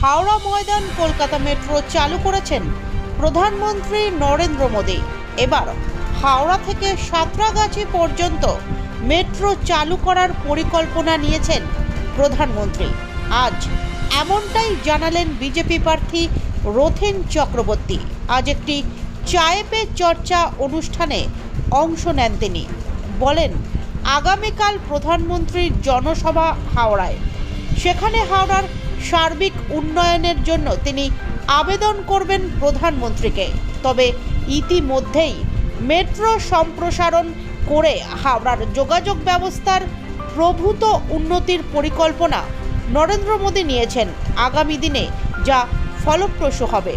Howrah Maidan Kolkata metro চালু করেছেন প্রধানমন্ত্রী নরেন্দ্র মোদী। এবার হাওড়া থেকে সাঁতরাগাছি পর্যন্ত মেট্রো চালু করার পরিকল্পনা নিয়েছেন প্রধানমন্ত্রী। আজ এমনটাই জানালেন বিজেপি প্রার্থী রথিন চক্রবর্তী। আজ একটি চায়ে পে চর্চা অনুষ্ঠানে অংশ নেন তিনি। বলেন, আগামীকাল প্রধানমন্ত্রীর জনসভা হাওড়ায়। সেখানে হাওড়ার সার্বিক উন্নয়নের জন্য তিনি আবেদন করবেন প্রধানমন্ত্রীকে। তবে ইতিমধ্যেই মেট্রো সম্প্রসারণ করে হাওড়ার যোগাযোগ ব্যবস্থার প্রভূত উন্নতির পরিকল্পনা নরেন্দ্র মোদী নিয়েছেন আগামী দিনে, যা ফলপ্রসূ হবে।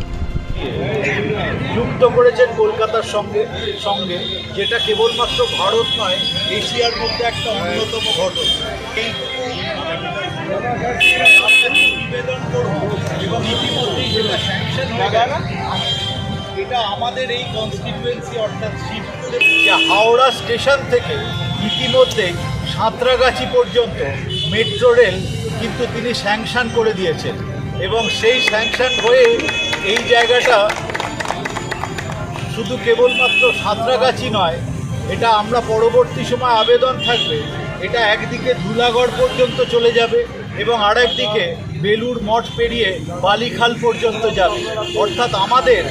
যুক্ত করেছেন কলকাতার সঙ্গে সঙ্গে, যেটা কেবলমাত্র ভারত নয়, এশিয়ার মধ্যে একটা অন্যতম ঘটনা এটা আমাদের এই কনস্টিটুয়েন্সি অর্থাৎ শিবপুরে। যে হাওড়া স্টেশন থেকে ইতিমধ্যে সাঁতরাগাছি পর্যন্ত মেট্রো রেল কিন্তু তিনি স্যাংশন করে দিয়েছেন। এবং সেই স্যাংশন হয়ে এই জায়গাটা শুধু কেবলমাত্র সাঁতরাগাছি নয়, এটা আমরা পরবর্তী সময় আবেদন থাকবে, এটা একদিকে ধুলাগড় পর্যন্ত চলে যাবে এবং আরেকদিকে বেলুর মঠ পেরিয়ে বালিখাল পর্যন্ত যাবে। অর্থাৎ আমাদের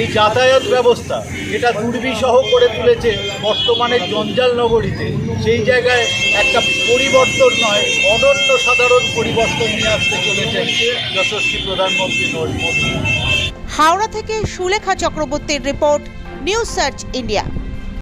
এই যাতায়াত ব্যবস্থা এটা দুর্বিসহ করে তুলেছে বর্তমানে জঞ্জাল নগরীতে। সেই জায়গায় একটা পরিবর্তন নয়, অনন্য সাধারণ পরিবর্তন নিয়ে আসতে চলেছে যশস্বী প্রধানমন্ত্রী নরেন্দ্র মোদী। হাওড়া থেকে সুলেখা চক্রবর্তীর রিপোর্ট, নিউজ সার্চ ইন্ডিয়া।